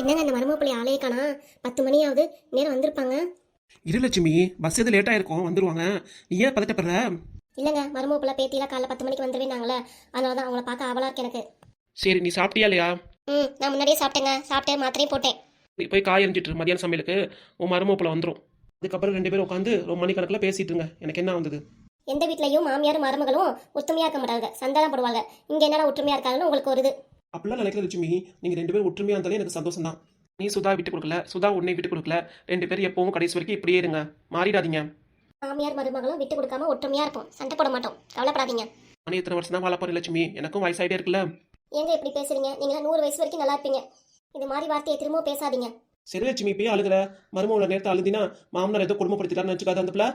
என்னங்க இந்த மருமக பிள்ளை ஆளையே காணா? பத்து மணி ஆகுது நேரம் வந்திருப்பாங்க. இரு லட்சுமி பஸ் எது லேட் ஆயிருக்கும் வந்துருவாங்க. நீ ஏன் பதட்டப்படுற? இல்லைங்க மருமக பிள்ளை பேத்திலாம் காலைல பத்து மணிக்கு வந்துருவேனாங்களே அதனால தான் அவங்கள பார்க்க ஆவலா இருக்கு எனக்கு. சரி நீ சாப்பிட்டியா இல்லையா? ம் நான் முன்னாடியே சாப்பிட்டேங்க. சாப்பிட்டு மாத்திரையும் போட்டேன். நீ போய் காய் எரிஞ்சிட்டு மதியான சமையலுக்கு. உன் மருமப்பில் வந்துடும் அதுக்கப்புறம் ரெண்டு பேரும் உட்காந்து ரொம்ப மணிக்கணக்கில் பேசிட்டு இருங்க. எனக்கு என்ன வந்தது எந்த வீட்லயும் மாமியாரும் மருமகளும் ஒற்றுமையா இருக்க மாட்டாங்க. சண்டை போடுவாங்க. இங்க என்னடா ஒற்றுமையா இருக்காங்கன்னு உங்களுக்கு ஒரு இது. அப்படிலாம் நினைக்கிற லட்சுமி நீங்கள் ரெண்டு பேரும் ஒற்றுமையாக இருந்தாலே எனக்கு சந்தோஷம் தான் நீ சுதா விட்டு கொடுக்கல சுதா உன்னை விட்டு கொடுக்கல ரெண்டு பேரும் எப்பவும் கடைசி வரைக்கும் இப்படியே இருங்க. மாறிடாதீங்க. மாமியார் மருமகளும் விட்டு கொடுக்காம ஒற்றுமையா இருப்போம். சண்டை போட மாட்டோம். கவலைப்படாதீங்க. நானே இத்தனை வருஷம் தான் வாழ போறேன் லட்சுமி. எனக்கும் வயசாயிட்டே இருக்குல்ல? ஏங்க இப்படி பேசுறீங்க? நீங்களாம் நூறு வயசு வரைக்கும் நல்லா இருப்பீங்க. இது மாதிரி வார்த்தையை திரும்பவும் பேசாதீங்க. சரி லட்சுமி இப்பயே அழுகிற மருமகளை நேரத்தை அழுதினா மாமனார் ஏதோ குடும்பப்படுத்திட்டான்னு நினச்சிக்காத அந்த பிள்ளை?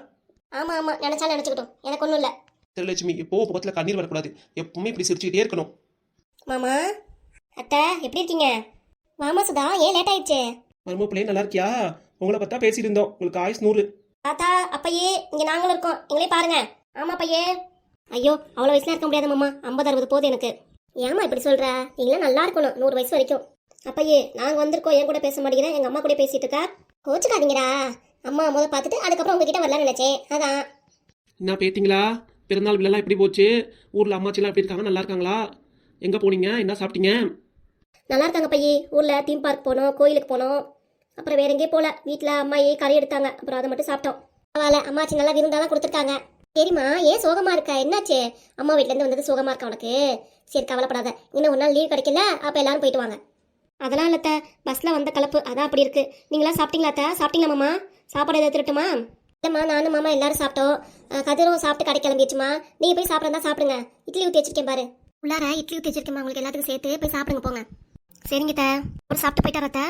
ஆமா ஆமா. நினைச்சா நினைச்சுக்கிட்டோம். எனக்கு ஒன்றும் இல்லை. சரி லட்சுமி எப்போ முகத்தில் கண்ணீர் வரக்கூடாது. எப்பவுமே இப்படி சிரிச்சுக்கிட்டே இருக்கணும். மாமா? அத்தை எப்படி இருக்கீங்க? மாமா சுதா ஏன் லேட் ஆயிடுச்சு? மரும பிள்ளையே நல்லா இருக்கியா? உங்களை பார்த்தா பேசிட்டு இருந்தோம். உங்களுக்கு ஆயுஸ் நூறு. தாத்தா அப்பையே இங்க நாங்களும் இருக்கோம். எங்களே பாருங்க. ஆமா பையே ஐயோ அவ்வளோ வயசுல இருக்க முடியாது மாமா. ஐம்பது அறுபது போகுது எனக்கு. ஏமா இப்படி சொல்ற? நீங்களாம் நல்லா இருக்கணும் நூறு வயசு வரைக்கும். அப்பையே நாங்க வந்திருக்கோம் என் கூட பேச மாட்டேங்கிறேன் எங்க அம்மா கூட பேசிட்டு இருக்கா? கோச்சுக்காதீங்கடா. அம்மா முத பார்த்துட்டு அதுக்கப்புறம் உங்ககிட்ட வரலாம்னு நினைச்சேன். அதான். என்ன பேத்திங்களா பிறந்தநாள் விழாலாம் எப்படி போச்சு? ஊரில் அம்மாச்சிலாம் எப்படி இருக்காங்க? நல்லா இருக்காங்களா? எங்கே போனீங்க? என்ன சாப்பிட்டீங்க? நல்லா இருக்காங்க பையே. ஊரில் தீம் பார்க் போனோம் கோயிலுக்கு போனோம். அப்புறம் வேற எங்கேயும் போல. வீட்டில் அம்மாயே கறி எடுத்தாங்க. அப்புறம் அதை மட்டும் சாப்பிட்டோம். பரவாயில்ல. அம்மாச்சி நல்லா விருந்தாலாம் கொடுத்துருக்காங்க. சரிம்மா ஏன் சோகமாக இருக்கா? என்னாச்சு? அம்மா வீட்டிலேருந்து வந்தது சோகமாக இருக்கா உனக்கு? சரி கவலைப்படாத. இன்னும் ஒரு நாள் லீவ் கிடைக்கல. அப்போ எல்லாரும் போயிட்டு வாங்க. அதெல்லாம் இல்லத்த பஸ்ல வந்த கலப்பு. அதான் அப்படி இருக்கு. நீங்களா சாப்பிட்டீங்களா சாப்பிட்டீங்களா மாமா? சாப்பாடு எதாவது திருட்டுமா? இல்லைம்மா நானும் மாமா எல்லாரும் சாப்பிட்டோம். கதிரும் சாப்பிட்டு கடை கிளம்பிடுச்சுமா நீங்க போய் சாப்பிட்றதா சாப்பிடுங்க. இட்லி ஊற்றி வச்சிருக்கேன் பாரு. உள்ளார இட்லி ஊற்றி வச்சிருக்கேன் உங்களுக்கு எல்லாத்துக்கும் சேர்த்து போய் சாப்பிடுங்க போங்க. சரிங்க த. ஒரு சாப்பிட்டு போயிட்டு வரத்த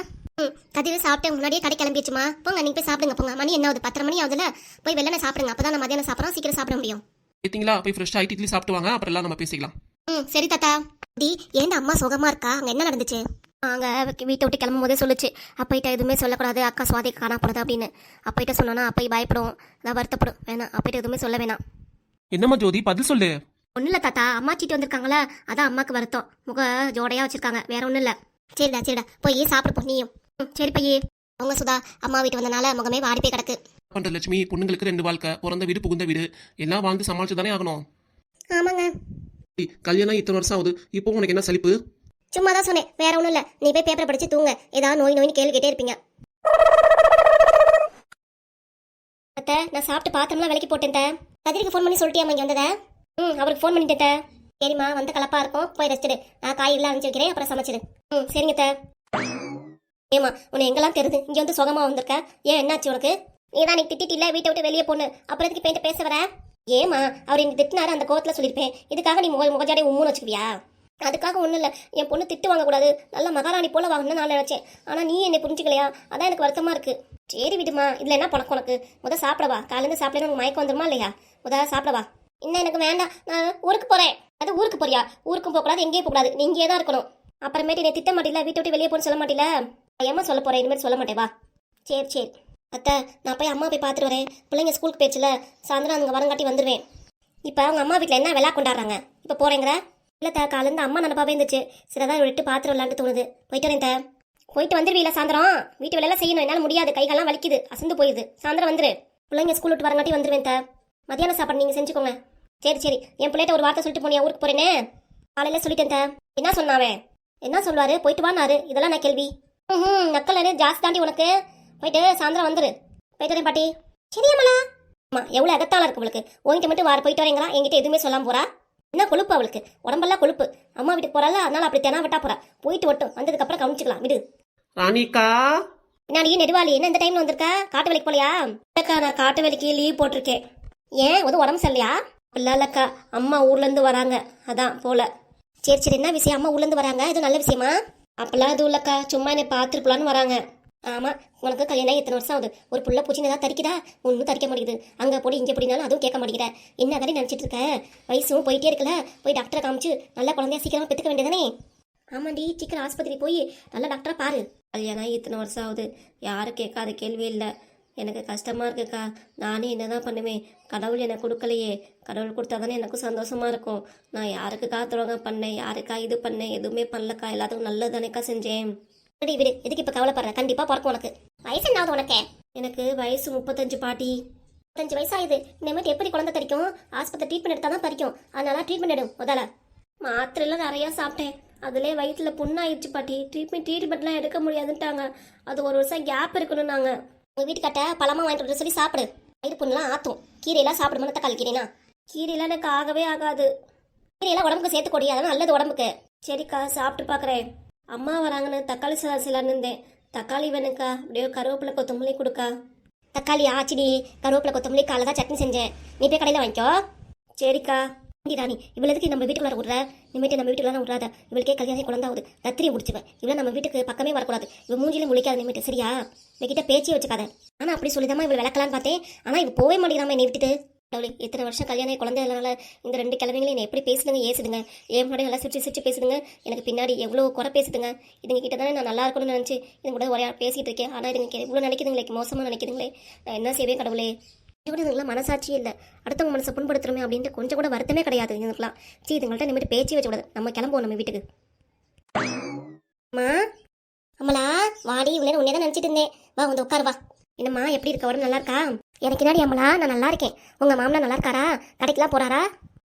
ம் கதிர் சாப்பிட்டு முன்னாடியே கடை கிளம்பிடுச்சுமா. போங்க நீங்க போய் சாப்பிடுங்க போங்க. மணி என்ன ஆகுது? பத்தரை மணி ஆகுதுல போய் வெள்ளன சாப்பிடுங்க. அப்பதான் நான் மதியானம் சாப்பிட்றோம் சீக்கிரம் சாப்பிட முடியும். பேத்திங்களா போய் ஃப்ரெஷ்ஷாக ஐடி இட்லி சாப்பிட்டு வாங்க. அப்புறம் எல்லாம் நம்ம பேசிக்கலாம். ம் சரி தாத்தா. டி ஏன் அம்மா சுகமா இருக்கா? அங்க என்ன நடந்துச்சு? அங்க வீட்டை விட்டு கிளம்பும் போதே சொல்லுச்சு. அப்பையிட்ட எதுவுமே சொல்லக்கூடாது. அக்கா சுவாதி காணா போனது அப்படின்னு. அப்பையிட்ட சொன்னோன்னா அப்பை பயப்படும். நான் வருத்தப்படும். வேணாம். அப்பையிட்ட எதுவுமே சொல்ல வேணாம். என்னம்மா ஜோதி? பதில் சொல்லு. ஒன்றும் இல்லை தாத்தா. அம்மா சீட்டு வந்திருக்காங்களா. அதான் அம்மாக்கு வருத்தம். முக ஜோடையா வச்சிருக்காங்க. வேற ஒன்றும் இல்லை சரிடா சரிடா. போய் சாப்பிடு போ நீயும். ம், சரி பையே. அவங்க சுதா. அம்மா வீட்டு வந்தனால முகமே வாடி போய் கிடக்கு. பண்ற லட்சுமி பொண்ணுங்களுக்கு ரெண்டு வாழ்க்கை. பிறந்த வீடு புகுந்த வீடு. எல்லாம் வாழ்ந்து சமாளிச்சு தானே ஆகணும். ஆமாங்க. ஏய், கல்யாணம் இத்தனை வருஷம் ஆகுது. இப்போ உனக்கு என்ன சலிப்பு? சும்மா தான் சொன்னேன். வேற ஒன்றும் இல்லை. நீ போய் பேப்பரை படிச்சு தூங்க. ஏதாவது நோய் நோய்னு கேள்வி கேட்டே இருப்பீங்க. அத்தை நான் சாப்பிட்டு பாத்திரம்லாம் விலைக்கு போட்டேன் தே. கதிருக்கு ஃபோன் பண்ணி சொல்லிட்டியாமா இங்கே வந்ததை? ம் அவருக்கு ஃபோன் பண்ணிட்டேன் தே. சரிம்மா வந்து கலப்பா இருக்கும். போய் ரெஸ்ட் நான் காய்கறிலாம் அனுப்பிச்சு வைக்கிறேன். அப்புறம் சமைச்சிடு. ம் சரிங்க தே ஏமா உன்னை எங்கெல்லாம் தெரியுது இங்கே வந்து சுகமாக வந்திருக்க? ஏன் என்னாச்சு உனக்கு? நீ தான் நீ திட்டிட்டு இல்லை வீட்டை விட்டு வெளியே போன்னு. அப்புறம் எதுக்கு பேண்ட பேச வர? ஏமா அவர் எனக்கு திட்டினாரு அந்த கோவத்தில் சொல்லியிருப்பேன். இதுக்காக நீ முக உம்முன்னு வச்சுக்குவியா? அதுக்காக ஒன்றும் இல்லை. என் பொண்ணு திட்டு வாங்கக்கூடாது. நல்ல மகாராணி போல வாங்கணும்னு நான் நினச்சேன். ஆனால் நீ என்னை புரிஞ்சுக்கலையா? அதான் எனக்கு வருத்தமாக இருக்குது சரி விடுமா இதில் என்ன பழக்கம் உனக்கு? முத சாப்பிடவா காலேருந்து சாப்பிடணும் உனக்கு மயக்கம் வந்துருமா இல்லையா? முத சாப்பிடவா இன்னும் எனக்கு வேண்டாம். நான் ஊருக்கு போகிறேன் அது ஊருக்கு போறியா? ஊருக்கும் போகக்கூடாது எங்கேயும் போகக்கூடாது. நீ இங்கேயே தான் இருக்கணும். அப்புறமேட்டு நீ திட்ட மாட்டில வீட்டை விட்டு வெளியே போன்னு சொல்ல மாட்டில ஏமா சொல்ல போகிறேன் இனிமேல் சொல்ல மாட்டேவா சரி சரி. அத்தை நான் போய் அம்மா போய் பார்த்துட்டு வரேன். பிள்ளைங்க ஸ்கூலுக்கு போயிடுச்சுல சாயந்தரம் அங்கே வரங்காட்டி வந்துடுவேன் இப்போ அவங்க அம்மா வீட்டில் என்ன விழா கொண்டாடுறாங்க? இப்போ போகிறேங்கிற இல்லை தா காலேருந்து அம்மா நினப்பாவே இருந்துச்சு. சரி அதான் விட்டு பாத்திரம் விளாண்டு தோணுது. போயிட்டு வரேன் தா போயிட்டு வந்துடுவீல சாயந்தரம்? வீட்டு வேலையெல்லாம் செய்யணும் என்னால் முடியாது. கைகாலாம் வலிக்குது அசந்து போயிடுது. சாயந்தரம் வந்துரு. பிள்ளைங்க ஸ்கூல் விட்டு வரங்காட்டி வந்துடுவேன் தா மத்தியானம் சாப்பாடு நீங்கள் செஞ்சுக்கோங்க. சரி சரி. என் பிள்ளைகிட்ட ஒரு வார்த்தை சொல்லிட்டு போனியா ஊருக்கு போகிறேனே காலையில் சொல்லிட்டேன் தா என்ன சொன்னாவே என்ன சொல்வாரு? போயிட்டு வானாரு இதெல்லாம் நான் கேள்வி. ம் நக்கல் ஜாஸ்தி தாண்டி உனக்கு. போயிட்டு சாயந்தரம் வந்துரு. போயிட்டு வரேன் பாட்டி. சரியாமலா அம்மா எவ்வளோ அகத்தால இருக்கு அவளுக்கு. உங்ககிட்ட மட்டும் வார போயிட்டு வரீங்களா என்கிட்ட எதுவுமே சொல்லாம போறா. என்ன கொழுப்பு அவளுக்கு? உடம்பெல்லாம் கொழுப்பு. அம்மா வீட்டுக்கு போறால அதனால அப்படி தெனா விட்டா போறா. போயிட்டு வட்டும் வந்ததுக்கு அப்புறம் கவனிச்சுக்கலாம். விடு. ராணிக்கா? நான் நெடுவாளி என்ன இந்த டைம்ல வந்திருக்க? காட்டு வேலைக்கு போலையா? இல்லக்கா நான் காட்டு வேலைக்கு லீவ் போட்டிருக்கேன். ஏன்? ஒரு உடம்பு சரியில்லையா? இல்ல இல்லக்கா. அம்மா ஊர்ல இருந்து வராங்க. அதான் போல. சரி சரி என்ன விஷயம்? அம்மா உள்ளேருந்து வராங்க. இது நல்ல விஷயமா? அப்பெல்லாம் எதுவும் இல்லக்கா. சும்மா என்னை பார்த்துருக்கலான்னு வராங்க. ஆமா உனக்கு கல்யாணம் இத்தனை வருஷம் ஆகுது? ஒரு புள்ள பூச்சி ஏதாவது தரிக்குதா ஒன்றும் தரிக்க மாட்டேங்குது. அங்கே போடி இங்கே போடினாலும் அதுவும் கேட்க மாட்டேங்கிற. என்ன தானே நினச்சிட்டு இருக்க? வயசும் போயிட்டே இருக்கல போய் டாக்டரை காமிச்சு நல்லா குழந்தைய சீக்கிரமா பெற்றுக்க வேண்டியதானே ஆமாண்டி சீக்கிரம் ஆஸ்பத்திரி போய் நல்லா டாக்டரை பாரு. கல்யாணம் இத்தனை வருஷம் ஆகுது? யாரும் கேட்காத கேள்வி இல்லை. எனக்கு கஷ்டமா இருக்குக்கா. நானே என்னதான் பண்ணுவேன் கடவுள் எனக்கு கொடுக்கலையே. கடவுள் கொடுத்தா தானே எனக்கும் சந்தோஷமா இருக்கும். நான் யாருக்குக்கா துரோகம் பண்ணேன்? யாருக்கா இது பண்ணேன்? எதுவுமே பண்ணலக்கா. எல்லாத்துக்கும் நல்லது தானேக்கா செஞ்சேன். விடு விடு. எதுக்கு இப்ப கவலைப்படுற? கண்டிப்பா பிறக்கும் உனக்கு. வயசு என்னாவது உனக்கு? எனக்கு வயசு முப்பத்தஞ்சு பாட்டி. முப்பத்தஞ்சு வயசாகுது. இனிமேட்டு எப்படி குழந்தை தரிக்கும்? ஆஸ்பத்திரி ட்ரீட்மெண்ட் எடுத்தா தான் பறிக்கும். அதனால ட்ரீட்மெண்ட் எடு முதல்ல. மாத்திரைலாம் நிறைய சாப்பிட்டேன். அதுலேயே வயிற்றுல புண்ணாயிடுச்சு பாட்டி. ட்ரீட்மெண்ட் ட்ரீட்மெண்ட்லாம் எடுக்க முடியாதுன்ட்டாங்க. அது ஒரு வருஷம் கேப் இருக்கணும் நாங்கள் உங்கள் வீட்டுக்கிட்ட பழமா வாங்கிட்டு வர சொல்லி சாப்பிடு. வயிறு புண்ணெலாம் ஆற்றும் கீரையெல்லாம் சாப்பிடுமா தக்காளி கீரைனா. கீரையெல்லாம் எனக்கு ஆகவே ஆகாது. கீரையெல்லாம் உடம்புக்கு சேர்த்து அதெல்லாம் நல்லது உடம்புக்கு. சரிக்கா சாப்பிட்டு பார்க்குறேன் அம்மா வராங்கன்னு தக்காளி சாதம் செய்யலான்னு இருந்தேன். தக்காளி வேணுக்கா அப்படியே கருவேப்பிலை கொத்தமல்லி கொடுக்கா. தக்காளி ஆச்சிடி கருவேப்பிலை கொத்தமல்லி காலைல தான் சட்னி செஞ்சேன். நீ போய் கடையில் வாங்கிக்கோ. சரிக்கா. ராணி இவளுக்கு நம்ம வீட்டுக்குள்ள விடுற நிமிட்டு நம்ம வீட்டுக்குள்ள விடுறாத இவளுக்கே கல்யாணம் குழந்தாவது கத்திரியை முடிச்சுவேன் இவளை நம்ம வீட்டுக்கு பக்கமே வரக்கூடாது. இவ மூஞ்சிலும் முழிக்காத நிமிட்டு சரியா? இவகிட்ட பேச்சே வச்சுக்காத. ஆனா அப்படி சொல்லிதாம்மா இவள் விளக்கலான்னு பார்த்தேன். ஆனா இவ போவே மாட்டேங்கிறாம என்னை விட்டுட்டு. கடவுளே இத்தனை வருஷம் கல்யாணம் குழந்தைனால இந்த ரெண்டு கிழமைகளையும் என்னை எப்படி பேசுதுங்க ஏசுதுங்க? ஏன் முன்னாடி நல்லா சிரிச்சு சிரிச்சு பேசுதுங்க. எனக்கு பின்னாடி எவ்வளோ குறை பேசுதுங்க. இதுங்க கிட்ட தானே நான் நல்லா இருக்கணும்னு நினச்சி இது கூட ஒரே பேசிகிட்டு பேசிட்டு இருக்கேன். ஆனால் இதுங்க இவ்வளோ நினைக்குதுங்களே மோசமாக நினைக்குதுங்களே. நான் என்ன செய்வேன் கடவுளே? கூட மனசாட்சி மனசாட்சியே இல்லை. அடுத்தவங்க மனசை புண்படுத்துறோமே அப்படின்ட்டு கொஞ்சம் கூட வருத்தமே கிடையாது இதுங்களுக்குலாம் சீ இதுங்கள்ட்ட இனிமேட்டு பேச்சு வச்சக்கூடாது நம்ம கிளம்புவோம் நம்ம வீட்டுக்கு. அம்மா அம்மலா வாடி இவ்வளோ உன்னே தான் நினச்சிட்டு இருந்தேன். வா வந்து உட்காரு வா. என்னம்மா எப்படி இருக்க? உடம்பு நல்லா இருக்கா? எனக்கு என்னடி அம்மலா நான் நல்லா இருக்கேன். உங்க மாமனா நல்லா இருக்காரா? கடைக்கெல்லாம் போறாரா?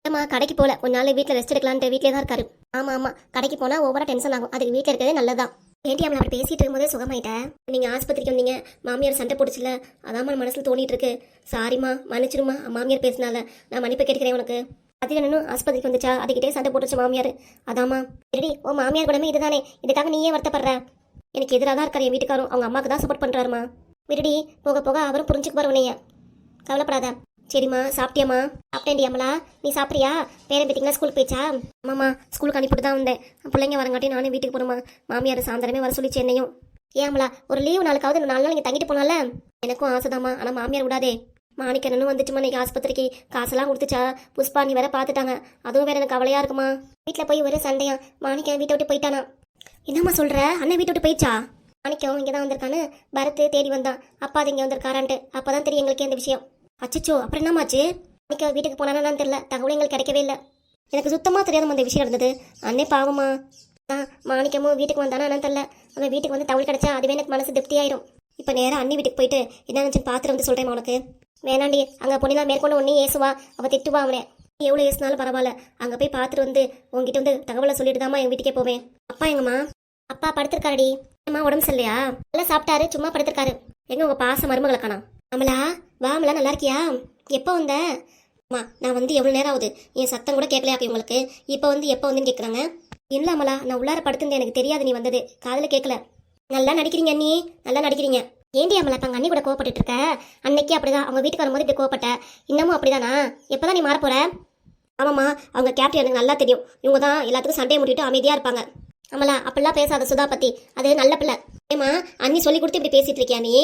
அம்மா கடைக்கு போகல கொஞ்ச நாள் வீட்டில் ரெஸ்ட் எடுக்கலான்ட்டு வீட்டிலே தான் இருக்காரு. ஆமா ஆமா. கடைக்கு போனால் ஓவராக டென்ஷன் ஆகும். அதுக்கு வீட்டில் இருக்கிறதே நல்லதான் ஏன்டி அம்மளா அப்படி பேசிட்டு இருக்கும்போதே சுகமாயிட்டேன் நீங்க ஆஸ்பத்திரிக்கு வந்தீங்க மாமியார் சண்டை போடுச்சுல அதான் மனசுல தோணிட்டு இருக்கு சாரிம்மா மன்னிச்சிருமா மாமியார் பேசினால. நான் மன்னிப்பு கேட்கிறேன் உனக்கு. அது என்னன்னு ஆஸ்பத்திரிக்கு வந்துச்சா? அதுக்கிட்டே சண்டை போட்டுச்சு மாமியார். அதாம்மா. ரெடி ஓ மாமியார் குணமே இதுதானே? இதுக்காக நீயே வருத்தப்படுற? எனக்கு எதிராக தான் இருக்காரு என் வீட்டுக்காரும். அவங்க அம்மாவுக்கு தான் சப்போர்ட் பண்றாருமா. விருடி போக போக அவரும் புரிஞ்சுக்குவார் உன்னைய. கவலைப்படாத. சரிம்மா சாப்பிட்டியாம்மா? சாப்பிட்டேன்டி அம்மலா நீ சாப்பிட்றியா பேரன் பேத்திங்களா ஸ்கூலுக்கு போயிச்சா? ஆமாம்மா ஸ்கூலுக்கு அனுப்பிட்டு தான் வந்தேன் பிள்ளைங்க வரங்காட்டி நானும் வீட்டுக்கு போகணுமா மாமியார் சாயந்தரமே வர சொல்லி சென்னையும். ஏன் அம்மலா ஒரு லீவு நாளுக்காவது நாலு நாள் இங்கே தங்கிட்டு போனால எனக்கும் ஆசைதாம்மா ஆனால் மாமியார் விடாதே. மாணிக்கண்ணனும் வந்துச்சுமா இன்னைக்கு ஆஸ்பத்திரிக்கு. காசெல்லாம் கொடுத்துச்சா? புஷ்பா நீ வேற பார்த்துட்டாங்க அதுவும் வேற எனக்கு கவலையா இருக்குமா? வீட்டில் போய் ஒரே சண்டையா. மாணிக்கன் வீட்டை விட்டு போயிட்டானா? என்னம்மா சொல்ற? அண்ணன் வீட்டை விட்டு போயிடுச்சா மாணிக்கம் இங்கே தான் வந்திருக்கான்னு பரத் தேடி வந்தான். அப்பா அது இங்கே வந்திருக்காரான்ட்டு. அப்பதான் தெரியும் எங்களுக்கு இந்த விஷயம். அச்சச்சோ அப்புறம் என்னமாச்சு? மாணிக்கம் வீட்டுக்கு போனானான்னு தெரியல. தகவல் எங்களுக்கு கிடைக்கவே இல்லை. எனக்கு சுத்தமாக தெரியாத அந்த விஷயம் இருந்தது அண்ணே பாவமா. ஆ மாணிக்கமும் வீட்டுக்கு வந்தானா என்னன்னு தெரியல. அவன் வீட்டுக்கு வந்து தகவல் கிடைச்சா அதுவே எனக்கு மனசு திருப்தி ஆயிரும். இப்போ நேராக அண்ணி வீட்டுக்கு போயிட்டு என்னன்னு பார்த்துட்டு வந்து சொல்கிறேன் உனக்கு. வேணாண்டி அங்கே பொண்ணினா மேற்கொண்டு ஒன்றே ஏசுவா. அவள் திட்டுவா அவனே. நீ எவ்வளோ ஏசுனாலும் பரவாயில்ல. அங்கே போய் பார்த்துட்டு வந்து உங்ககிட்ட வந்து தகவலை சொல்லிட்டு தாம்மா எங்கள் வீட்டுக்கே போவேன். அப்பா எங்கம்மா? அப்பா படுத்திருக்காருடி. அம்மா உடம்பு சரியில்லையா? நல்லா சாப்பிட்டாரு சும்மா படுத்திருக்காரு. எங்க உங்கள் பாச மருமகளை காணா அமலா வா அமலா நல்லா இருக்கியா? எப்போ வந்த? அம்மா நான் வந்து எவ்வளோ நேரம் ஆகுது? என் சத்தம் கூட கேட்கலையா அப்போ உங்களுக்கு இப்போ வந்து எப்போ வந்துன்னு கேட்குறாங்க இல்லை அமலா நான் உள்ளார படுத்துருந்தேன். எனக்கு தெரியாது நீ வந்தது. காதில் கேட்கல நல்லா நடிக்கிறீங்க அண்ணி. நல்லா நடிக்கிறீங்க. ஏண்டி அமலா இப்போ அண்ணி கூட கோவப்பட்டு இருக்க? அன்னைக்கு அப்படிதான். அவங்க வீட்டுக்கு வரும்போது இப்படி கோவப்பட்ட. இன்னமும் அப்படிதானா? எப்போதான் நீ மாற போற? ஆமாம்மா அவங்க கேப்டன் எனக்கு நல்லா தெரியும். இவங்க தான் எல்லாத்துக்கும் சண்டையை முடிவிட்டு அமைதியாக இருப்பாங்க. அமலா அப்படிலாம் பேசாத சுதா பற்றி அது நல்ல பிள்ளை. ஏமா அண்ணி சொல்லி கொடுத்து இப்படி பேசிட்டு இருக்கியா நீ?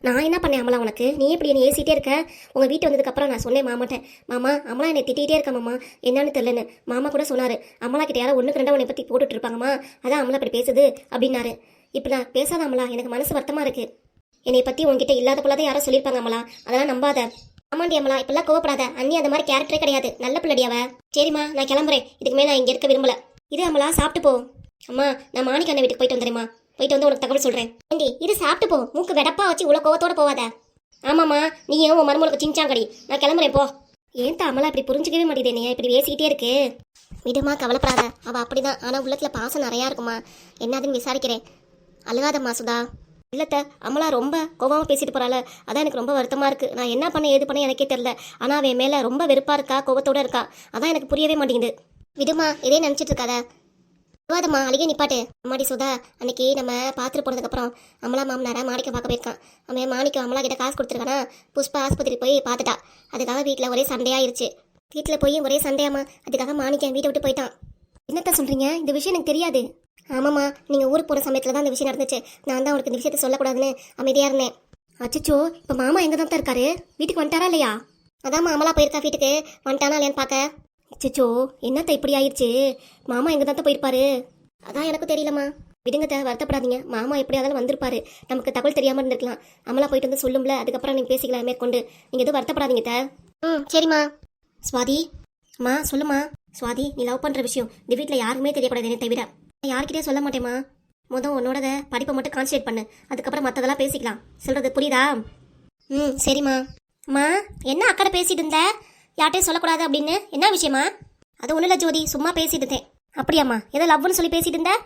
நான் என்ன பண்ணேன் அமலா உனக்கு? நீ இப்படி என்னை ஏசிட்டே இருக்க? உங்க வீட்டு வந்ததுக்கப்புறம் நான் சொன்னேன் மாமாட்டேன் மாமா அமலா என்னை திட்டிகிட்டே இருக்க மாமா? என்னன்னு தெரிலன்னு மாமா கூட சொன்னாரு. அமலா கிட்ட யாரோ ஒன்றுக்கு ரெண்டா உன்னை பத்தி போட்டுட்டு இருப்பாங்கம்மா. அதான் அமலா இப்படி பேசுது அப்படின்னாரு. இப்போ நான் பேசாத அமலா எனக்கு மனசு வருத்தமா இருக்கு. என்னை பத்தி உன்கிட்ட இல்லாத போலதான் யாரோ சொல்லியிருப்பாங்க அமலா. அதெல்லாம் நம்பாத. ஆமாண்டி அமலா இப்பெல்லாம் கோவப்படாத. அண்ணி அந்த மாதிரி கேரக்டரே கிடையாது. நல்ல பிள்ளடியாவ அவ. சரிம்மா நான் கிளம்புறேன். இதுக்கு மேலே நான் இங்க இருக்க விரும்பல. இது அமலா சாப்பிட்டு போ. அம்மா நான் மாணிக்க அண்ணன் வீட்டுக்கு போயிட்டு வந்துடுமா போயிட்டு வந்து உனக்கு தகவல் சொல்றேன். ஏண்டி இது சாப்பிட்டு போ. மூக்கு வெடப்பா வச்சு உள்ள கோவத்தோட போவாத. ஆமாம்மா நீ ஏன் உன் மருமகளுக்கு சிஞ்சாங்கடி நான் கிளம்புறேன் போ. ஏன் தாமலா இப்படி புரிஞ்சுக்கவே மாட்டேது நீ? இப்படி பேசிக்கிட்டே இருக்கு. விடுமா கவலைப்படாத. அவ அப்படிதான். ஆனா உள்ளத்துல பாசம் நிறையா இருக்குமா? என்னதுன்னு விசாரிக்கிறேன். அழுகாதம்மா சுதா. இல்லத்த அமலா ரொம்ப கோபமாக பேசிட்டு போறாள். அதான் எனக்கு ரொம்ப வருத்தமாக இருக்குது நான் என்ன பண்ண ஏது பண்ண எனக்கே தெரில ஆனால் அவன் மேலே ரொம்ப வெறுப்பாக இருக்கா கோவத்தோட இருக்கா? அதான் எனக்கு புரியவே மாட்டேங்குது. விடுமா இதே நினச்சிட்டு இருக்காத. விவாதம்மா அழுகே நிப்பாட்டு. அம்மாடி சுதா அன்னைக்கு நம்ம பார்த்துட்டு போனதுக்கப்புறம் அமலா மாமனாரா மாணிக்க பார்க்க போயிருக்கான். அவன் மாணிக்கம் அமலா கிட்ட காசு கொடுத்துருக்கானா? புஷ்பா ஆஸ்பத்திரி போய் பார்த்துட்டா. அதுக்காக வீட்டில் ஒரே சண்டையாயிருச்சு. வீட்டில் போய் ஒரே சண்டையாமா? அதுக்காக மாணிக்கம் வீட்டை விட்டு போயிட்டான். என்னத்த சொல்கிறீங்க இந்த விஷயம் எனக்கு தெரியாது. ஆமாம்மா நீங்கள் ஊருக்கு போகிற சமயத்தில் தான் இந்த விஷயம் நடந்துச்சு. நான் தான் உனக்கு இந்த விஷயத்தை சொல்லக்கூடாதுன்னு அமைதியாக இருந்தேன். அச்சச்சோ இப்போ மாமா எங்கே தான் இருக்காரு? வீட்டுக்கு வந்துட்டாரா இல்லையா? அதான் அமலா போயிருக்கா வீட்டுக்கு. வந்துட்டானா இல்லையான்னு பார்க்க அச்சோ என்னத்த இப்படி ஆயிடுச்சு? மாமா எங்கே தான் போயிருப்பாரு? அதான் எனக்கு தெரியலம்மா. விடுங்க தே வருத்தப்படாதீங்க. மாமா எப்படியாவது வந்திருப்பாரு. நமக்கு தகவல் தெரியாமல் இருந்திருக்கலாம். அமலா போயிட்டு வந்து சொல்லும்ல அதுக்கப்புறம் நீங்கள் பேசிக்கலாம் மேற்கொண்டு. நீங்கள் எதுவும் வருத்தப்படாதீங்க தே ம் சரிம்மா. சுவாதி அம்மா சொல்லுமா சுவாதி நீ லவ் பண்ணுற விஷயம் இந்த வீட்டில் யாருக்குமே தெரியக்கூடாது என்னை தவிர. யாருக்கிட்டே சொல்ல மாட்டேம்மா. மொதல் உன்னோட படிப்பை மட்டும் கான்சன்ட்ரேட் பண்ணு. அதுக்கப்புறம் மற்றதெல்லாம் பேசிக்கலாம். சொல்றது புரியுதா? ம் சரிம்மா. அம்மா என்ன அக்கடை பேசிட்டு இருந்த? யார்ட்டையும் சொல்லக்கூடாது அப்படின்னு. என்ன விஷயமா? அது ஒன்றும் இல்லை ஜோதி சும்மா பேசிட்டு இருந்தேன். அப்படியாம்மா? ஏதோ லவ்னு சொல்லி பேசிட்டு இருந்தேன்